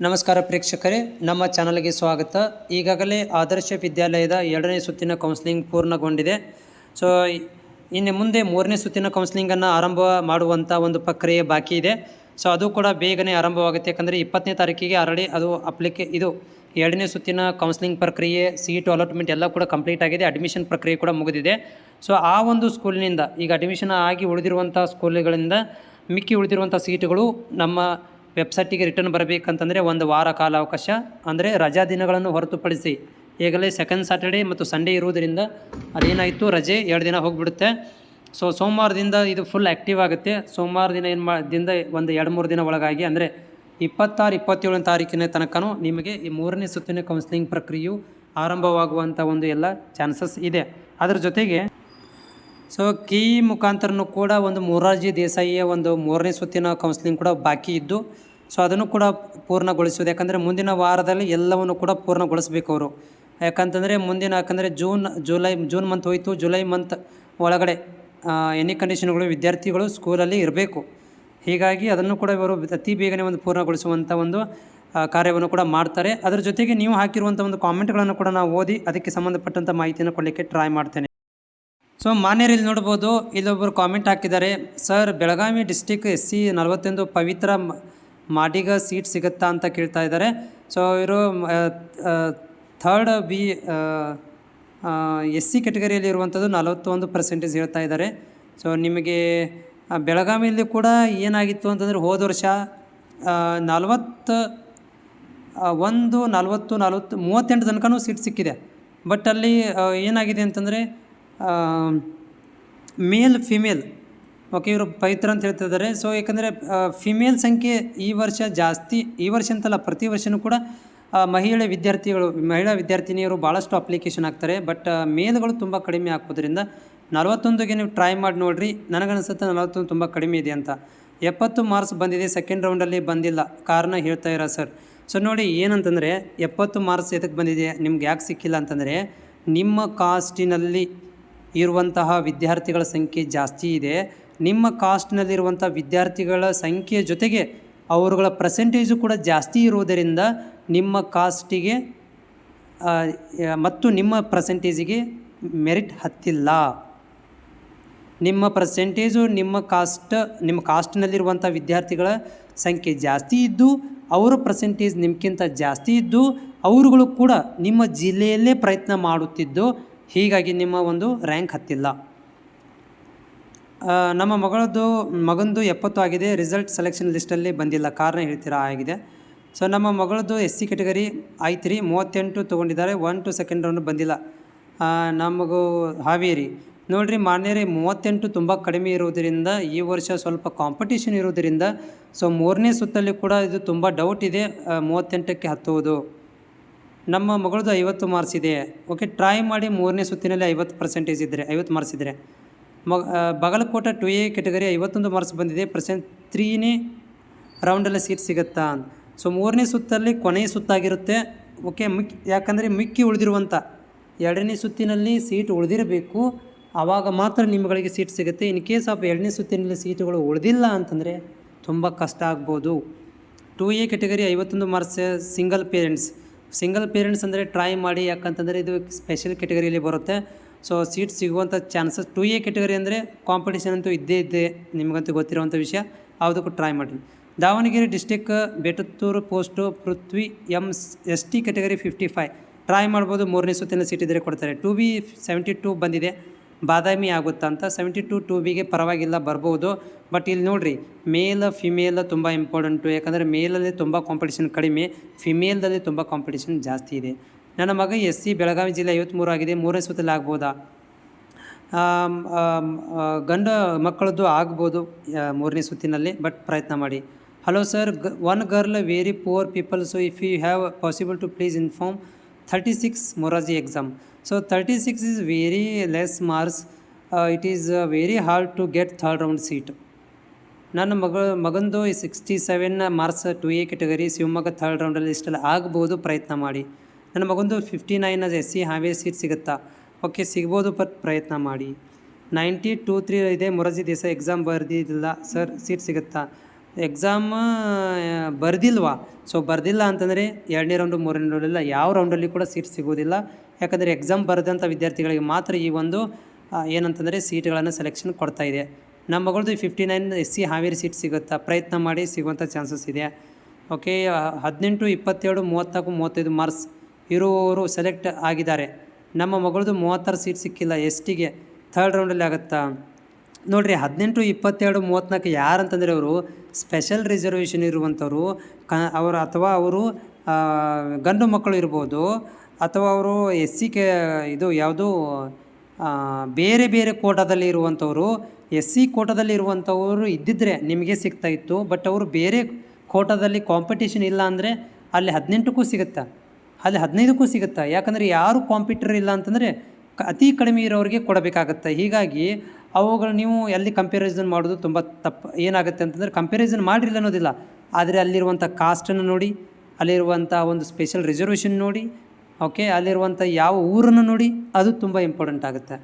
ನಮಸ್ಕಾರ ಪ್ರೇಕ್ಷಕರೇ, ನಮ್ಮ ಚಾನಲ್ಗೆ ಸ್ವಾಗತ. ಈಗಾಗಲೇ ಆದರ್ಶ ವಿದ್ಯಾಲಯದ ಎರಡನೇ ಸುತ್ತಿನ ಕೌನ್ಸಿಲಿಂಗ್ ಪೂರ್ಣಗೊಂಡಿದೆ. ಸೊ ಇನ್ನು ಮುಂದೆ ಮೂರನೇ ಸುತ್ತಿನ ಕೌನ್ಸಿಲಿಂಗನ್ನು ಆರಂಭ ಮಾಡುವಂಥ ಒಂದು ಪ್ರಕ್ರಿಯೆ ಬಾಕಿ ಇದೆ. ಸೊ ಅದು ಕೂಡ ಬೇಗನೆ ಆರಂಭವಾಗುತ್ತೆ. ಯಾಕಂದರೆ ಇಪ್ಪತ್ತನೇ ತಾರೀಕಿಗೆ ಆಲ್ರೆಡಿ ಅದು ಅಪ್ಲಿಕೆ ಇದು ಎರಡನೇ ಸುತ್ತಿನ ಕೌನ್ಸಿಲಿಂಗ್ ಪ್ರಕ್ರಿಯೆ ಸೀಟು ಅಲಾಟ್ಮೆಂಟ್ ಎಲ್ಲ ಕೂಡ ಕಂಪ್ಲೀಟ್ ಆಗಿದೆ. ಅಡ್ಮಿಷನ್ ಪ್ರಕ್ರಿಯೆ ಕೂಡ ಮುಗಿದಿದೆ. ಸೊ ಆ ಒಂದು ಸ್ಕೂಲಿನಿಂದ ಈಗ ಅಡ್ಮಿಷನ್ ಆಗಿ ಉಳಿದಿರುವಂಥ ಸ್ಕೂಲ್ಗಳಿಂದ ಮಿಕ್ಕಿ ಉಳಿದಿರುವಂಥ ಸೀಟುಗಳು ನಮ್ಮ ವೆಬ್ಸೈಟಿಗೆ ರಿಟರ್ನ್ ಬರಬೇಕಂತಂದರೆ ಒಂದು ವಾರ ಕಾಲಾವಕಾಶ. ಅಂದರೆ ರಜಾ ದಿನಗಳನ್ನು ಹೊರತುಪಡಿಸಿ ಈಗಲೇ ಸೆಕೆಂಡ್ ಸ್ಯಾಟರ್ಡೇ ಮತ್ತು ಸಂಡೇ ಇರುವುದರಿಂದ ಅದೇನಾಯಿತು, ರಜೆ ಎರಡು ದಿನ ಹೋಗಿಬಿಡುತ್ತೆ. ಸೊ ಸೋಮವಾರದಿಂದ ಇದು ಫುಲ್ ಆ್ಯಕ್ಟಿವ್ ಆಗುತ್ತೆ. ಸೋಮವಾರ ದಿನ ಏನು ದಿಂದ ಒಂದು ಎರಡು ಮೂರು ದಿನ ಒಳಗಾಗಿ ಅಂದರೆ ಇಪ್ಪತ್ತಾರು, ಇಪ್ಪತ್ತೇಳನೇ ತಾರೀಕಿನ ತನಕನೂ ನಿಮಗೆ ಈ ಮೂರನೇ ಸುತ್ತಿನ ಕೌನ್ಸಿಲಿಂಗ್ ಪ್ರಕ್ರಿಯೆಯು ಆರಂಭವಾಗುವಂಥ ಒಂದು ಎಲ್ಲ ಚಾನ್ಸಸ್ ಇದೆ. ಅದರ ಜೊತೆಗೆ ಸೊ ಕೀ ಮುಖಾಂತರನೂ ಕೂಡ ಒಂದು ಮೊರಾರ್ಜಿ ದೇಸಾಯಿಯ ಒಂದು ಮೂರನೇ ಸುತ್ತಿನ ಕೌನ್ಸಿಲಿಂಗ್ ಕೂಡ ಬಾಕಿ ಇದ್ದು ಸೊ ಅದನ್ನು ಕೂಡ ಪೂರ್ಣಗೊಳಿಸೋದು ಯಾಕಂದರೆ ಮುಂದಿನ ವಾರದಲ್ಲಿ ಎಲ್ಲವನ್ನು ಕೂಡ ಪೂರ್ಣಗೊಳಿಸಬೇಕು ಅವರು. ಯಾಕಂತಂದರೆ ಮುಂದಿನ, ಯಾಕಂದರೆ ಜೂನ್ ಜುಲೈ ಜೂನ್ ಮಂತ್ ಹೋಯಿತು. ಜುಲೈ ಮಂತ್ ಒಳಗಡೆ ಎನಿ ಕಂಡೀಷನ್ಗಳು ವಿದ್ಯಾರ್ಥಿಗಳು ಸ್ಕೂಲಲ್ಲಿ ಇರಬೇಕು. ಹೀಗಾಗಿ ಅದನ್ನು ಕೂಡ ಇವರು ಅತಿ ಬೇಗನೆ ಒಂದು ಪೂರ್ಣಗೊಳಿಸುವಂಥ ಒಂದು ಕಾರ್ಯವನ್ನು ಕೂಡ ಮಾಡ್ತಾರೆ. ಅದರ ಜೊತೆಗೆ ನೀವು ಹಾಕಿರುವಂಥ ಒಂದು ಕಾಮೆಂಟ್ಗಳನ್ನು ಕೂಡ ನಾವು ಓದಿ, ಅದಕ್ಕೆ ಸಂಬಂಧಪಟ್ಟಂಥ ಮಾಹಿತಿಯನ್ನು ಕೊಡಲಿಕ್ಕೆ ಟ್ರೈ ಮಾಡ್ತೇನೆ. ಸೊ ಮಾನ್ಯರಲ್ಲಿ ನೋಡ್ಬೋದು ಇಲ್ಲೊಬ್ಬರು ಕಾಮೆಂಟ್ ಹಾಕಿದ್ದಾರೆ, sir, Belagavi district S C ನಲವತ್ತೊಂದು ಪವಿತ್ರ ಮಾಡಿಗ ಸೀಟ್ ಸಿಗುತ್ತಾ ಅಂತ ಕೇಳ್ತಾ ಇದ್ದಾರೆ. ಸೊ ಇವರು ಥರ್ಡ್ ಬಿ ಎಸ್ ಸಿ ಕೆಟಗರಿಯಲ್ಲಿ ಇರುವಂಥದ್ದು ನಲವತ್ತೊಂದು ಪರ್ಸೆಂಟೇಜ್ ಹೇಳ್ತಾ ಇದ್ದಾರೆ. ಸೊ ನಿಮಗೆ ಬೆಳಗಾವಿಯಲ್ಲಿ ಕೂಡ ಏನಾಗಿತ್ತು ಅಂತಂದರೆ, ಹೋದ ವರ್ಷ ನಲವತ್ತು ಒಂದು, ನಲವತ್ತು ನಲವತ್ತು, ಮೂವತ್ತೆಂಟು ತನಕನೂ ಸೀಟ್ ಸಿಕ್ಕಿದೆ. ಬಟ್ ಅಲ್ಲಿ ಏನಾಗಿದೆ ಅಂತಂದರೆ ಮೇಲ್, ಫಿಮೇಲ್. ಓಕೆ, ಇವರು ಪವಿತ್ರ ಅಂತ ಹೇಳ್ತಿದ್ದಾರೆ ಸೊ ಯಾಕಂದರೆ ಫಿಮೇಲ್ ಸಂಖ್ಯೆ ಈ ವರ್ಷ ಜಾಸ್ತಿ, ಈ ವರ್ಷ ಅಂತಲ್ಲ, ಪ್ರತಿ ವರ್ಷವೂ ಕೂಡ ಮಹಿಳೆ ವಿದ್ಯಾರ್ಥಿಗಳು, ಮಹಿಳಾ ವಿದ್ಯಾರ್ಥಿನಿಯರು ಭಾಳಷ್ಟು ಅಪ್ಲಿಕೇಶನ್ ಹಾಕ್ತಾರೆ. ಬಟ್ ಮೇಲ್ಗಳು ತುಂಬ ಕಡಿಮೆ ಹಾಕೋದ್ರಿಂದ ನಲವತ್ತೊಂದಿಗೆ ನೀವು ಟ್ರೈ ಮಾಡಿ ನೋಡಿರಿ, ನನಗನ್ಸುತ್ತೆ ನಲವತ್ತೊಂದು ತುಂಬ ಕಡಿಮೆ ಇದೆ ಅಂತ. ಎಪ್ಪತ್ತು ಮಾರ್ಕ್ಸ್ ಬಂದಿದೆ ಸೆಕೆಂಡ್ ರೌಂಡಲ್ಲಿ ಬಂದಿಲ್ಲ. ಕಾರಣ ಹೇಳ್ತಾ ಇರೋ ಸರ್. ಸೊ ನೋಡಿ, ಏನಂತಂದರೆ, ಎಪ್ಪತ್ತು ಮಾರ್ಕ್ಸ್ ಎದಕ್ಕೆ ಬಂದಿದೆ, ನಿಮ್ಗೆ ಯಾಕೆ ಸಿಕ್ಕಿಲ್ಲ ಅಂತಂದರೆ, ನಿಮ್ಮ ಕಾಸ್ಟಿನಲ್ಲಿ ಇರುವಂತಹ ವಿದ್ಯಾರ್ಥಿಗಳ ಸಂಖ್ಯೆ ಜಾಸ್ತಿ ಇದೆ. ನಿಮ್ಮ ಕಾಸ್ಟ್ನಲ್ಲಿರುವಂಥ ವಿದ್ಯಾರ್ಥಿಗಳ ಸಂಖ್ಯೆ ಜೊತೆಗೆ ಅವರುಗಳ ಪರ್ಸೆಂಟೇಜು ಕೂಡ ಜಾಸ್ತಿ ಇರುವುದರಿಂದ ನಿಮ್ಮ ಕಾಸ್ಟಿಗೆ ಮತ್ತು ನಿಮ್ಮ ಪ್ರಸೆಂಟೇಜಿಗೆ ಮೆರಿಟ್ ಹತ್ತಿಲ್ಲ. ನಿಮ್ಮ ಪ್ರಸೆಂಟೇಜು ನಿಮ್ಮ ಕಾಸ್ಟ್ ನಿಮ್ಮ ಕಾಸ್ಟ್ನಲ್ಲಿರುವಂಥ ವಿದ್ಯಾರ್ಥಿಗಳ ಸಂಖ್ಯೆ ಜಾಸ್ತಿ ಇದ್ದು, ಅವರ ಪ್ರಸೆಂಟೇಜ್ ನಿಮ್ಗಿಂತ ಜಾಸ್ತಿ ಇದ್ದು, ಅವರುಗಳು ಕೂಡ ನಿಮ್ಮ ಜಿಲ್ಲೆಯಲ್ಲೇ ಪ್ರಯತ್ನ ಮಾಡುತ್ತಿದ್ದು ಹೀಗಾಗಿ ನಿಮ್ಮ ಒಂದು ರ್ಯಾಂಕ್ ಹತ್ತಿಲ್ಲ. ನಮ್ಮ ಮಗಳದ್ದು, ಮಗಂದು ಎಪ್ಪತ್ತು ಆಗಿದೆ ರಿಸಲ್ಟ್ ಸೆಲೆಕ್ಷನ್ ಲಿಸ್ಟಲ್ಲಿ ಬಂದಿಲ್ಲ, ಕಾರಣ ಹೇಳ್ತೀರಾ, ಆಗಿದೆ. ಸೊ ನಮ್ಮ ಮಗಳದ್ದು ಎಸ್ ಸಿ ಕೆಟಗರಿ ಆಯ್ತು ರೀ ಮೂವತ್ತೆಂಟು ತೊಗೊಂಡಿದ್ದಾರೆ ಒನ್ ಟು ಸೆಕೆಂಡ್ ರೌಂಡ್ ಬಂದಿಲ್ಲ. ನಮಗೂ ಹಾವೇರಿ. ನೋಡಿರಿ, ಮಾನ್ಯರೇ, ಮೂವತ್ತೆಂಟು ತುಂಬ ಕಡಿಮೆ ಇರುವುದರಿಂದ ಈ ವರ್ಷ ಸ್ವಲ್ಪ ಕಾಂಪಿಟೇಷನ್ ಇರುವುದರಿಂದ ಸೊ ಮೂರನೇ ಸುತ್ತಲ್ಲಿ ಕೂಡ ಇದು ತುಂಬ ಡೌಟ್ ಇದೆ ಮೂವತ್ತೆಂಟಕ್ಕೆ ಹತ್ತುವುದು. ನಮ್ಮ ಮಗಳದು ಐವತ್ತು ಮಾರ್ಕ್ಸ್ ಇದೆ. ಓಕೆ ಟ್ರೈ ಮಾಡಿ ಮೂರನೇ ಸುತ್ತಿನಲ್ಲಿ ಐವತ್ತು ಪರ್ಸೆಂಟೇಜ್ ಇದ್ದರೆ ಐವತ್ತು ಮಾರ್ಕ್ಸ್ ಇದ್ದರೆ ಮಗ ಬಾಗಲಕೋಟ ಟು ಎ ಕೆಟಗರಿ ಐವತ್ತೊಂದು ಮಾರ್ಕ್ಸ್ ಬಂದಿದೆ. ಪರ್ಸೆಂಟ್ ತ್ರೀನೇ ರೌಂಡಲ್ಲಿ ಸೀಟ್ ಸಿಗುತ್ತಾ ಸೊ ಮೂರನೇ ಸುತ್ತಲ್ಲಿ ಕೊನೆಯ ಸುತ್ತಾಗಿರುತ್ತೆ. ಓಕೆ ಮಿಕ್, ಯಾಕಂದರೆ ಮಿಕ್ಕಿ ಉಳಿದಿರುವಂಥ ಎರಡನೇ ಸುತ್ತಿನಲ್ಲಿ ಸೀಟ್ ಉಳಿದಿರಬೇಕು. ಆವಾಗ ಮಾತ್ರ ನಿಮ್ಮಗಳಿಗೆ ಸೀಟ್ ಸಿಗುತ್ತೆ. ಇನ್ ಕೇಸ್ ಆಫ್ ಎರಡನೇ ಸುತ್ತಿನಲ್ಲಿ ಸೀಟುಗಳು ಉಳಿದಿಲ್ಲ ಅಂತಂದರೆ ತುಂಬ ಕಷ್ಟ ಆಗ್ಬೋದು. ಟು ಎ ಕೆಟಗರಿ ಐವತ್ತೊಂದು marks single parents single parents ಅಂದರೆ ಟ್ರೈ ಮಾಡಿ, ಯಾಕಂತಂದರೆ ಇದು ಸ್ಪೆಷಲ್ ಕೆಟಗರಿಯಲ್ಲಿ ಬರುತ್ತೆ. ಸೊ ಸೀಟ್ ಸಿಗುವಂಥ ಚಾನ್ಸಸ್ ಟು ಎ ಕೆಟಗರಿ ಅಂದರೆ ಕಾಂಪಿಟೇಷನ್ ಅಂತೂ ಇದ್ದೇ ಇದೆ ನಿಮಗಂತೂ ಗೊತ್ತಿರುವಂಥ ವಿಷಯ. ಯಾವುದಕ್ಕೂ ಟ್ರೈ ಮಾಡಿ Davanagere district Bettatur post Prithvi M S T category fifty five try ಮಾಡ್ಬೋದು, ಮೂರನೇ ಸುತ್ತಿನ ಸೀಟ್ ಇದ್ದರೆ ಕೊಡ್ತಾರೆ. ಟು ಬಿ ಸೆವೆಂಟಿ ಟೂ ಬಂದಿದೆ. ಬಾದಾಮಿ ಆಗುತ್ತಾ ಅಂತ ಸೆವೆಂಟಿ ಟು ಟು ಬಿಗೆ ಪರವಾಗಿಲ್ಲ ಬರ್ಬೋದು. ಬಟ್ ಇಲ್ಲಿ ನೋಡಿರಿ ಮೇಲ್ ಫಿಮೇಲ್ ತುಂಬ ಇಂಪಾರ್ಟೆಂಟು ಯಾಕಂದರೆ ಮೇಲಲ್ಲಿ ತುಂಬ ಕಾಂಪಿಟೇಷನ್ ಕಡಿಮೆ ಫಿಮೇಲ್ದಲ್ಲಿ ತುಂಬ ಕಾಂಪಿಟೇಷನ್ ಜಾಸ್ತಿ ಇದೆ. ನನ್ನ ಮಗ ಎಸ್ ಸಿ ಬೆಳಗಾವಿ ಜಿಲ್ಲೆ ಐವತ್ತ್ಮೂರು ಆಗಿದೆ, ಮೂರನೇ ಸುತ್ತಲ್ಲಿ ಆಗ್ಬೋದಾ? ಗಂಡ ಮಕ್ಕಳದ್ದು ಆಗ್ಬೋದು ಮೂರನೇ ಸುತ್ತಿನಲ್ಲಿ ಬಟ್ ಪ್ರಯತ್ನ ಮಾಡಿ. ಹಲೋ ಸರ್ ಗ one girl very poor people so if you have possible to please inform thirty six Morarji exam so thirty six is very less marks it is very hard to get third round seat ನನ್ನ ಮಗ, ಮಗಂದು sixty seven marks two A category Shivamogga third ರೌಂಡಲ್ಲಿ ಇಷ್ಟೆಲ್ಲ ಆಗ್ಬೋದು ಪ್ರಯತ್ನ ಮಾಡಿ. ನನ್ನ ಮಗಂದು fifty nine S C Haveri seat ಸಿಗುತ್ತಾ? ಓಕೆ ಸಿಗ್ಬೋದು ಬಟ್ ಪ್ರಯತ್ನ ಮಾಡಿ. ನೈಂಟಿ ಟೂ ತ್ರೀ ಇದೆ, ಮೊರಾರ್ಜಿ ದೇಸಾಯಿ ಎಕ್ಸಾಮ್ ಬರೆದಿದ್ದಿಲ್ಲ. ಸರ್ ಸೀಟ್ ಸಿಗುತ್ತಾ? ಎಕ್ಸಾಮ್ ಬರೆದಿಲ್ವಾ? ಸೊ ಬರ್ದಿಲ್ಲ ಅಂತಂದರೆ ಎರಡನೇ ರೌಂಡು ಮೂರನೇ ರೌಂಡ್ ಇಲ್ಲ ಯಾವ ರೌಂಡಲ್ಲಿ ಕೂಡ ಸೀಟ್ ಸಿಗೋದಿಲ್ಲ ಯಾಕಂದರೆ ಎಕ್ಸಾಮ್ ಬರೆದಂಥ ವಿದ್ಯಾರ್ಥಿಗಳಿಗೆ ಮಾತ್ರ ಈ ಒಂದು ಏನಂತಂದರೆ ಸೀಟ್ಗಳನ್ನು ಸೆಲೆಕ್ಷನ್ ಕೊಡ್ತಾ ಇದೆ. ನಮ್ಮ ಮಗಳದು fifty nine S C Haveri seat ಸಿಗುತ್ತಾ? ಪ್ರಯತ್ನ ಮಾಡಿ ಸಿಗುವಂಥ ಚಾನ್ಸಸ್ ಇದೆ. ಓಕೆ ಹದಿನೆಂಟು ಇಪ್ಪತ್ತೇಳು ಮೂವತ್ತ್ನಾಲ್ಕು ಮೂವತ್ತೈದು ಮಾರ್ಕ್ಸ್ ಇರುವವರು ಸೆಲೆಕ್ಟ್ ಆಗಿದ್ದಾರೆ. ನಮ್ಮ ಮಗಳದು ಮೂವತ್ತಾರು ಸೀಟ್ ಸಿಕ್ಕಿಲ್ಲ. ಎಸ್ ಟಿಗೆ ಥರ್ಡ್ ರೌಂಡಲ್ಲಿ ಆಗುತ್ತಾ? ನೋಡಿರಿ, ಹದಿನೆಂಟು, ಇಪ್ಪತ್ತೆರಡು ಮೂವತ್ತ್ನಾಲ್ಕು ಯಾರಂತಂದರೆ ಅವರು ಸ್ಪೆಷಲ್ ರಿಸರ್ವೇಷನ್ ಇರುವಂಥವ್ರು, ಕ, ಅವರು ಅಥವಾ ಅವರು ಗಂಡು ಮಕ್ಕಳು ಇರ್ಬೋದು. ಅಥವಾ ಅವರು ಎಸ್ ಸಿ ಕೆ ಇದು ಯಾವುದು ಬೇರೆ ಬೇರೆ ಕೋಟಾದಲ್ಲಿ ಇರುವಂಥವರು, ಎಸ್ ಸಿ ಕೋಟಾದಲ್ಲಿ ಇರುವಂಥವರು ಇದ್ದಿದ್ದರೆ ನಿಮಗೆ ಸಿಗ್ತಾ ಇತ್ತು, ಬಟ್ ಅವರು ಬೇರೆ ಕೋಟಾದಲ್ಲಿ ಕಾಂಪಿಟೇಷನ್ ಇಲ್ಲ ಅಂದರೆ ಅಲ್ಲಿ ಹದಿನೆಂಟಕ್ಕೂ ಸಿಗುತ್ತಾ? ಅಲ್ಲಿ ಹದಿನೈದಕ್ಕೂ ಸಿಗುತ್ತಾ? ಯಾಕಂದರೆ ಯಾರು ಕಾಂಪಿಟರ್ ಇಲ್ಲ ಅಂತಂದರೆ ಅತಿ ಕಡಿಮೆ ಇರೋರಿಗೆ ಕೊಡಬೇಕಾಗತ್ತೆ? ಹೀಗಾಗಿ ಅವುಗಳು ನೀವು ಎಲ್ಲಿ ಕಂಪ್ಯಾರಿಸನ್ ಮಾಡೋದು ತುಂಬ ತಪ್ಪು, ಏನಾಗುತ್ತೆ ಅಂತಂದರೆ ಕಂಪ್ಯಾರಿಸನ್ ಮಾಡಿರಲಿಲ್ಲ ಅನ್ನೋದಿಲ್ಲ. ಆದರೆ ಅಲ್ಲಿರುವಂಥ ಕಾಸ್ಟನ್ನು ನೋಡಿ, ಅಲ್ಲಿರುವಂಥ ಒಂದು ಸ್ಪೆಷಲ್ ರಿಸರ್ವೇಷನ್ ನೋಡಿ ಓಕೆ ಅಲ್ಲಿರುವಂಥ ಯಾವ ಊರನ್ನು ನೋಡಿ ಅದು ತುಂಬ ಇಂಪಾರ್ಟೆಂಟ್ ಆಗುತ್ತೆ.